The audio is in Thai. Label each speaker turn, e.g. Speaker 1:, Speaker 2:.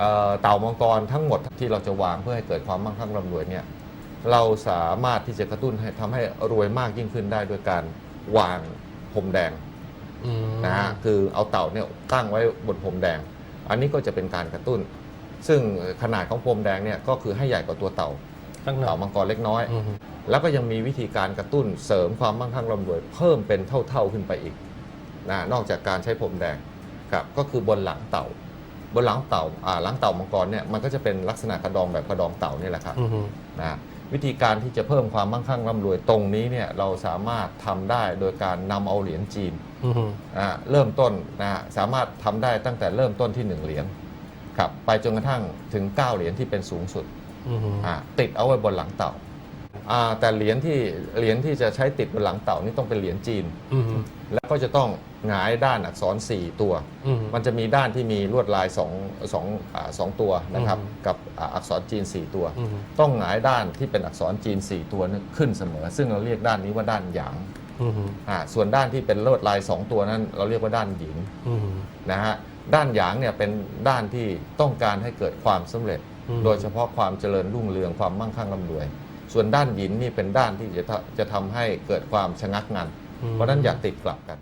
Speaker 1: เอ่อเต่ามังกรทั้งหมดที่เราจะวางเพื่อให้เกิดความมั่งคั่งร่ำรวยเนี่ยเราสามารถที่จะกระตุ้นให้ทำให้รวยมากยิ่งขึ้นได้ด้วยการวางพรมแดง
Speaker 2: อืม
Speaker 1: นะฮะคือเอาเต่าเนี่ยตั้งไว้บนพรมแดง อันนี้ก็จะเป็นการกระตุ้น ซึ่งขนาดของพรมแดงเนี่ยก็คือให้ใหญ่กว่าตัวเต่า
Speaker 2: ตั้งหน่อ
Speaker 1: เต่ายมังกรเล็กน้อย
Speaker 2: อืม
Speaker 1: แล้วก็ยังมีวิธีการกระตุ้นเสริมความมั่งคั่งร่ำรวย เพิ่มเป็นเท่าๆขึ้นไปอีกนะนอกจากการใช้พรมแดงครับก็คือบนหลังเต่า บนหลังเต่าอ่าหลังเต่ามังกรเนี่ยมันก็จะเป็นลักษณะกระดองแบบกระดองเต่านี่แหละครับ
Speaker 2: อืม
Speaker 1: นะวิธีการที่จะเพิ่มความมั่งคั่งร่ำรวยตรงนี้เนี่ยเราสามารถทำได้โดยการนำเอาเหรียญจีน
Speaker 2: อืม
Speaker 1: นะฮะเริ่มต้นนะฮะสามารถทำได้ตั้งแต่เริ่มต้นที่ 1 เหรียญครับไปจนกระทั่งถึง 9 เหรียญที่เป็นสูงสุด
Speaker 2: อืม
Speaker 1: อ่าติดเอาไว้บนหลังเต่าอ่าแต่เหรียญที่เหรียญที่จะใช้ติดบนหลังเต่านี่ต้องเป็นเหรียญจีน
Speaker 2: อืม
Speaker 1: แล้วก็จะต้อง หงายด้านอักษร 4 ตัว
Speaker 2: อืม
Speaker 1: มันจะมีด้านที่มีลวดลาย2องสองอ่าสองตัวนะครับ
Speaker 2: อืม
Speaker 1: กับอ่าอักษรจีน 4 ตัว
Speaker 2: อืม
Speaker 1: ต้องหงายด้านที่เป็นอักษรจีน 4 ตัวนั้นขึ้นเสมอ ซึ่งเราเรียกด้านนี้ว่าด้านหยาง
Speaker 2: อืม
Speaker 1: อ่าส่วนด้านที่เป็นลวดลาย 2 ตัวนั้นเราเรียกว่าด้านหยิน
Speaker 2: อืม
Speaker 1: นะฮะด้านหยางเนี่ยเป็นด้านที่ต้องการให้เกิดความสำเร็จ
Speaker 2: อืม
Speaker 1: โดยเฉพาะความเจริญรุ่งเรืองความมั่งคั่งร่ำรวย ส่วนด้านหยินนี่เป็นด้านที่จะทะจะทำให้เกิดความชะงักงัน เพราะฉะนั้นอย่าติดกลับกัน